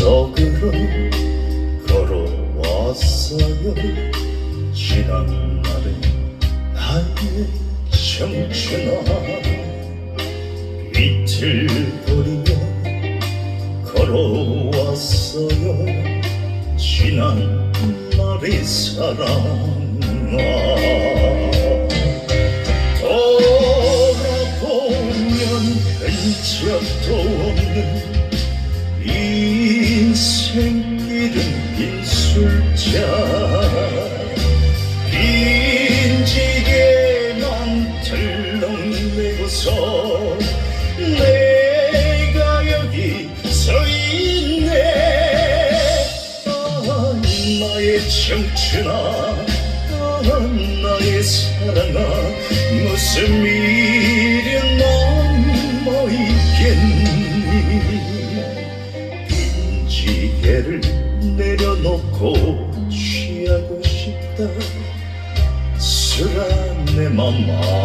속으로 걸어왔어요. 지난 날의 나의 청춘아 이틀 거리며 걸어왔어요. 지난 날의 사랑아 빈술자 빈지게만 들렁매고서 내가 여기 서 있네. 아, 나의 청춘아 아, 나의 사랑아 무슨 미련 남아있겠니? 빈지게를 내려놓고 취하고 싶다. 술한 내맘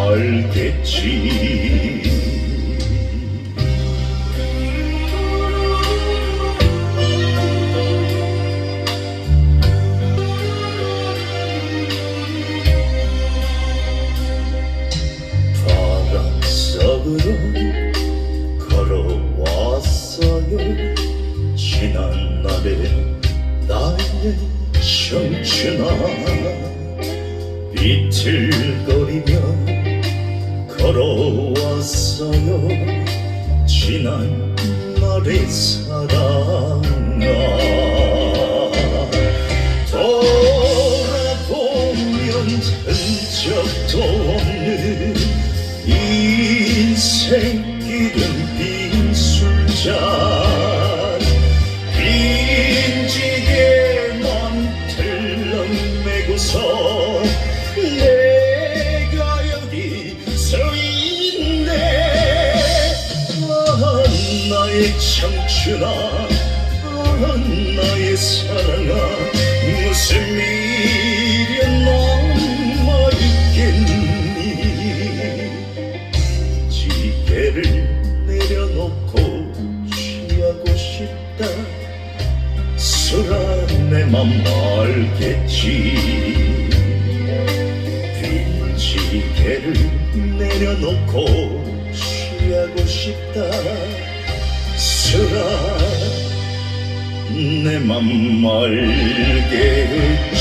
알겠지. 걸어왔어요. 지난 날에 나의 청춘아 비틀거리며 걸어왔어요. 지난 날의 사랑아 돌아보면 흔적도 없는 인생 나의 청춘아 아, 나의 사랑아 무슨 미련 남아 있겠니? 지게를 내려놓고 취하고 싶다. 술한 내맘 알겠지. 빈 지게를 내려놓고 취하고 싶다 내맘 알겠지